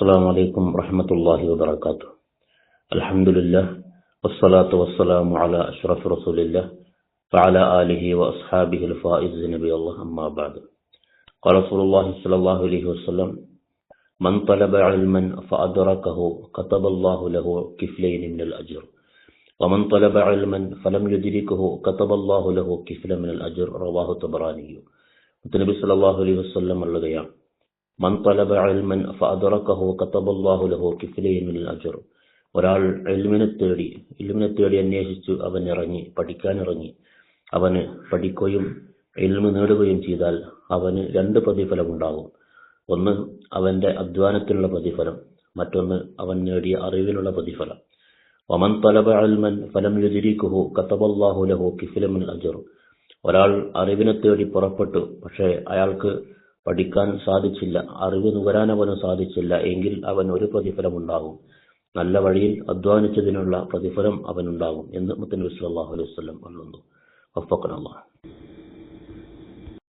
السلام عليكم ورحمة الله وبركاته الحمد لله والصلاة والسلام على أشرف رسول الله وعلى آله وأصحابه الفائز نبي الله أما بعد قال رسول الله صلى الله عليه وسلم من طلب علما فأدركه كتب الله له كفلين من الأجر ومن طلب علما فلم يدركه كتب الله له كفلا من الأجر رواه الطبراني നബി സല്ലല്ലാഹു അലൈഹി വസല്ലം പറയുകയാണ് മൻ തലബ അൽമൻ ഫഅദറക്കഹു കതബല്ലാഹു ലഹു من അജ്ർ ഒരാൾ എൽമിനെ തേടി ഇൽമിനെ തേടി അന്വേഷിച്ചു അവൻ ഇറങ്ങി പഠിക്കാൻ ഇറങ്ങി. അവന് പഠിക്കുകയും ഇൽമ് നേടുകയും ചെയ്താൽ അവന് രണ്ട് പ്രതിഫലം ഉണ്ടാകും ഒന്ന് അവന്റെ അധ്വാനത്തിനുള്ള പ്രതിഫലം. മറ്റൊന്ന് അവൻ നേടിയ അറിവിനുള്ള പ്രതിഫലം. വമൻ തലബ അൽമൻ ഫലം യുദ്രിക്കുഹു കതബല്ലാഹു ലഹു കിഫ്ലൻ മിനൽ അജ്ർ. ഒരാൾ അറിവിനെ തേടി പുറപ്പെട്ടു പക്ഷേ അയാൾക്ക് പഠിക്കാൻ സാധിച്ചില്ല അറിവ് നുകരാൻ അവന് സാധിച്ചില്ല എങ്കിൽ അവൻ ഒരു പ്രതിഫലം ഉണ്ടാകും നല്ല വഴിയിൽ അധ്വാനിച്ചതിനുള്ള പ്രതിഫലം അവനുണ്ടാകും എന്ന് മുത്തനബി സല്ലല്ലാഹു അലൈഹി വസല്ലം പറഞ്ഞു